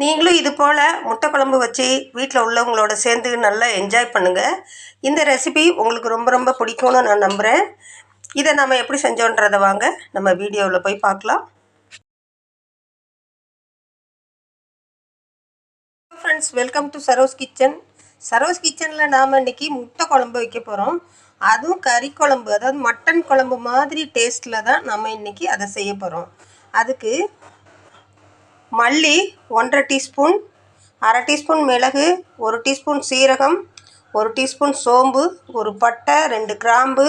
நீங்களும் இது போல் முட்டை குழம்பு வச்சு வீட்டில் உள்ளவங்களோட சேர்ந்து நல்லா என்ஜாய் பண்ணுங்கள் இந்த ரெசிபி உங்களுக்கு ரொம்ப ரொம்ப பிடிக்கும்னு நான் நம்புகிறேன் இதை நம்ம எப்படி செஞ்சோன்றதை வாங்க நம்ம வீடியோவில் போய் பார்க்கலாம். Friends welcome to Saro's kitchen Saro's கிச்சனில் நாம் இன்றைக்கி முட்டை குழம்பு வைக்க போகிறோம் அதுவும் கறி குழம்பு அதாவது மட்டன் குழம்பு மாதிரி டேஸ்ட்டில் தான் நம்ம இன்றைக்கி அதை செய்ய போகிறோம் அதுக்கு மல்லி ஒன்றரை டீஸ்பூன் அரை டீஸ்பூன் மிளகு ஒரு டீஸ்பூன் சீரகம் ஒரு டீஸ்பூன் சோம்பு ஒரு பட்டை ரெண்டு கிராம்பு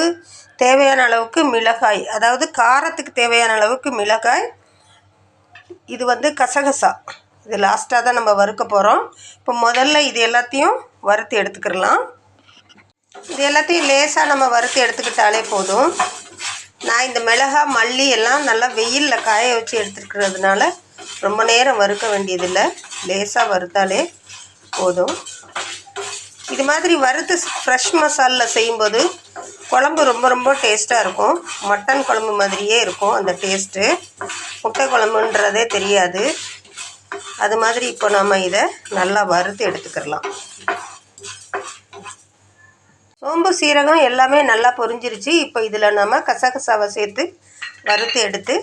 தேவையான அளவுக்கு மிளகாய். அதாவது காரத்துக்கு தேவையான அளவுக்கு மிளகாய். இது வந்து கசகசா. இது லாஸ்ட்டாக தான் நம்ம வறுக்க போகிறோம் இப்போ முதல்ல இது எல்லாத்தையும் வறுத்து எடுத்துக்கிடலாம். இது எல்லாத்தையும் லேசாக நம்ம வறுத்து எடுத்துக்கிட்டாலே போதும். நான் இந்த மிளகா மல்லி எல்லாம் நல்லா வெயிலில் காய வச்சு எடுத்துருக்கிறதுனால ரொம்ப நேரம் வறுக்க வேண்டியதில்லை. லேசாக வறுத்தாலே போதும். இது மாதிரி வறுத்து ஃப்ரெஷ் மசாலில் செய்யும்போது குழம்பு ரொம்ப ரொம்ப டேஸ்ட்டாக இருக்கும். மட்டன் குழம்பு மாதிரியே இருக்கும் அந்த டேஸ்ட்டு முட்டை குழம்புன்றதே தெரியாது. அது மாதிரி இப்போ நம்ம இதை நல்லா வறுத்து எடுத்துக்கிடலாம். சோம்பு சீரகம் எல்லாமே நல்லா பொரிஞ்சிருச்சு. இப்போ இதில் நம்ம கசகசாவை சேர்த்து வறுத்து எடுத்து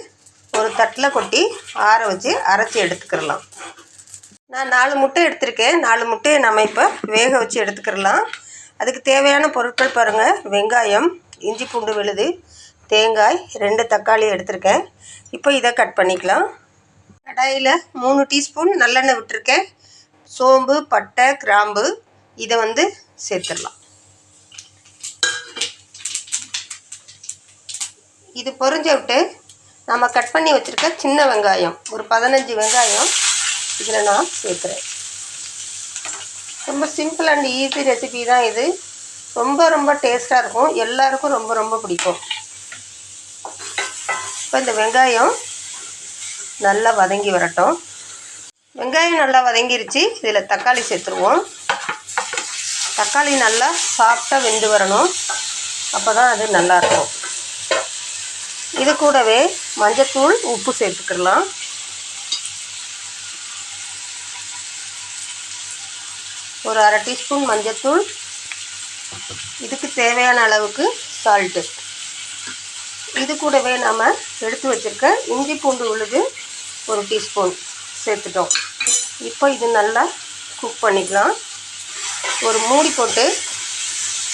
ஒரு தட்டில் கொட்டி ஆற வச்சு அரைச்சி எடுத்துக்கிடலாம் நான் நாலு முட்டை எடுத்திருக்கேன். நாலு முட்டையை நம்ம இப்போ வேக வச்சு எடுத்துக்கிடலாம் அதுக்கு தேவையான பொருட்கள் பாருங்கள் வெங்காயம் இஞ்சி பூண்டு விழுது தேங்காய் ரெண்டு தக்காளி எடுத்திருக்கேன். இப்போ இதை கட் பண்ணிக்கலாம். கடாயில் மூணு டீஸ்பூன் நல்லெண்ணெய் விட்டுருக்கேன். சோம்பு பட்டை கிராம்பு இதை வந்து சேர்த்துடலாம். இது பொறிஞ்ச விட்டு நம்ம கட் பண்ணி வச்சுருக்க சின்ன வெங்காயம். ஒரு பதினஞ்சு வெங்காயம் இதில் நான் சேர்க்குறேன். ரொம்ப சிம்பிள் அண்ட் ஈஸி ரெசிபி தான் இது. ரொம்ப ரொம்ப டேஸ்ட்டாக இருக்கும். எல்லாருக்கும் ரொம்ப ரொம்ப பிடிக்கும். இப்போ இந்த வெங்காயம் நல்லா வதங்கி வரட்டும். வெங்காயம் நல்லா வதங்கிருச்சு. இதில் தக்காளி சேர்த்துருவோம். தக்காளி நல்லா சாஃப்டாக வெந்து வரணும். அப்போ தான் அது நல்லாயிருக்கும் இது கூடவே மஞ்சத்தூள் உப்பு சேர்த்துக்கிடலாம். ஒரு அரை டீஸ்பூன் மஞ்சத்தூள். இதுக்கு தேவையான அளவுக்கு சால்ட்டு இது கூடவே நாம் எடுத்து வச்சுருக்க இஞ்சி பூண்டு உழுது ஒரு டீஸ்பூன் சேர்த்துட்டோம். இப்போ இது நல்லா குக் பண்ணிக்கலாம். ஒரு மூடி போட்டு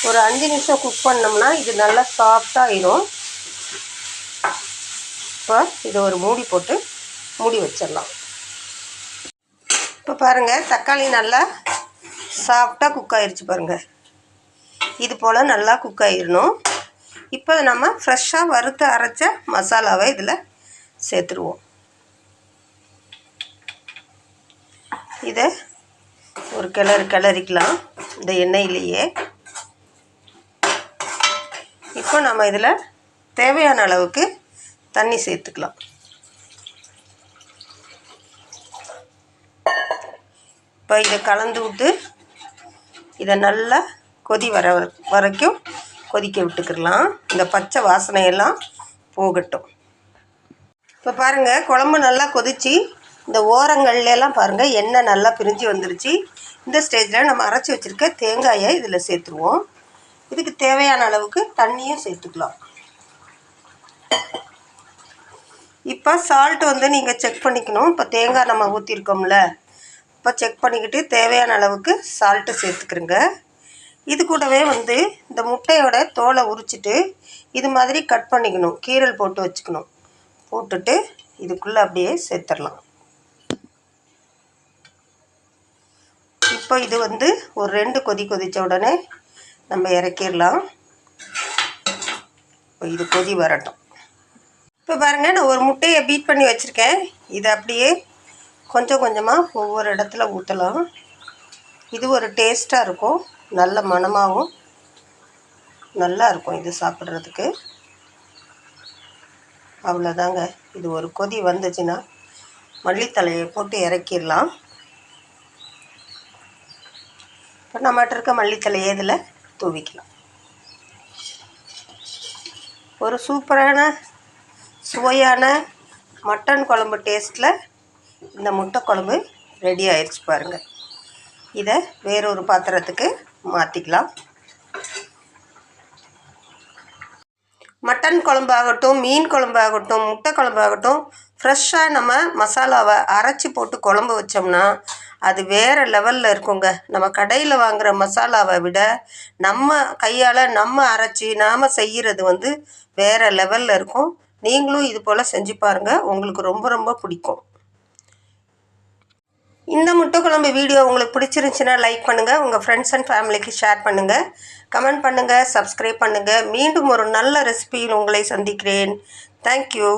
ஒரு அஞ்சு நிமிஷம் குக் பண்ணோம்னா இது நல்லா சாஃப்டாகிடும் இப்போ இதை ஒரு மூடி போட்டு மூடி வச்சிடலாம். இப்போ பாருங்கள் தக்காளி நல்லா சாஃப்டாக குக் ஆயிடுச்சு பாருங்கள் இது போல் நல்லா குக் ஆயிடணும் இப்போ நம்ம ஃப்ரெஷ்ஷாக வறுத்து அரைச்ச மசாலாவை இதில் சேர்த்துருவோம். இதை ஒரு கிளறு கிளறிக்கலாம். இந்த எண்ணெயிலேயே. இப்போ நம்ம இதில் தேவையான அளவுக்கு தண்ணி சேர்த்துக்கலாம். இப்போ இதை கலந்து விட்டு இதை நல்லா கொதி வர வரைக்கும் கொதிக்க விட்டுக்கிடலாம். இந்த பச்சை வாசனையெல்லாம் போகட்டும். இப்போ பாருங்கள் குழம்பு நல்லா கொதிச்சு இந்த ஓரங்கள்லாம் பாருங்கள் எண்ணெய் நல்லா பிரிஞ்சு வந்துருச்சு. இந்த ஸ்டேஜில் நம்ம அரைச்சி வச்சுருக்க தேங்காயை இதில் சேர்த்துருவோம். இதுக்கு தேவையான அளவுக்கு தண்ணியும் சேர்த்துக்கலாம். இப்போ சால்ட் வந்து நீங்கள் செக் பண்ணிக்கணும். இப்போ தேங்காய் நம்ம ஊற்றிருக்கோம்ல இப்போ செக் பண்ணிக்கிட்டு தேவையான அளவுக்கு சால்ட்டு சேர்த்துக்கிறோங்க இது கூடவே வந்து இந்த முட்டையோட தோலை உரிச்சிட்டு இது மாதிரி கட் பண்ணிக்கணும். கீரல் போட்டு வச்சுக்கணும். போட்டுட்டு இதுக்குள்ளே அப்படியே சேர்த்துடலாம். இப்போ இது வந்து ஒரு ரெண்டு கொதி கொதித்த உடனே நம்ம இறக்கிடலாம். இப்போ இது கொதி வரட்டும். இப்போ பாருங்கள் நான் ஒரு முட்டையை பீட் பண்ணி வச்சுருக்கேன். இதை அப்படியே கொஞ்சம் கொஞ்சமாக ஒவ்வொரு இடத்துல ஊற்றலாம் இது ஒரு டேஸ்ட்டாக இருக்கும். நல்ல மணமாகவும் நல்லா இருக்கும் இது சாப்பிட்றதுக்கு. அவ்வளோதாங்க இது ஒரு கொதி வந்துச்சுன்னா மல்லித்தலையை போட்டு இறக்கிடலாம். இப்போ நம்மகிட்ட இருக்க மல்லித்தலையை இதில் தூவிக்கலாம். ஒரு சூப்பரான சுவையான மட்டன் குழம்பு டேஸ்ட்டில் இந்த முட்டை குழம்பு ரெடி ஆயிடுச்சு பாருங்கள் இதை வேறொரு பாத்திரத்துக்கு மாற்றிக்கலாம் மட்டன் குழம்பாகட்டும் மீன் குழம்பாகட்டும் முட்டை குழம்பாகட்டும் ஃப்ரெஷ்ஷாக நம்ம மசாலாவை அரைச்சி போட்டு குழம்பு வச்சோம்னா அது வேறு லெவலில் இருக்குங்க. நம்ம கடையில் வாங்குகிற மசாலாவை விட நம்ம கையால் நம்ம அரைச்சி நாம் செய்கிறது வந்து வேறு லெவலில் இருக்கும். நீங்களும் இது போல் செஞ்சு பாருங்கள் உங்களுக்கு ரொம்ப ரொம்ப பிடிக்கும். இந்த முட்டைக்குழம்பு வீடியோ உங்களுக்கு பிடிச்சிருந்துச்சின்னா லைக் பண்ணுங்கள் உங்கள் ஃப்ரெண்ட்ஸ் அண்ட் ஃபேமிலிக்கு ஷேர் பண்ணுங்கள் கமெண்ட் பண்ணுங்கள் சப்ஸ்கிரைப் பண்ணுங்கள் மீண்டும் ஒரு நல்ல ரெசிபியில் உங்களை சந்திக்கிறேன். தேங்க்யூ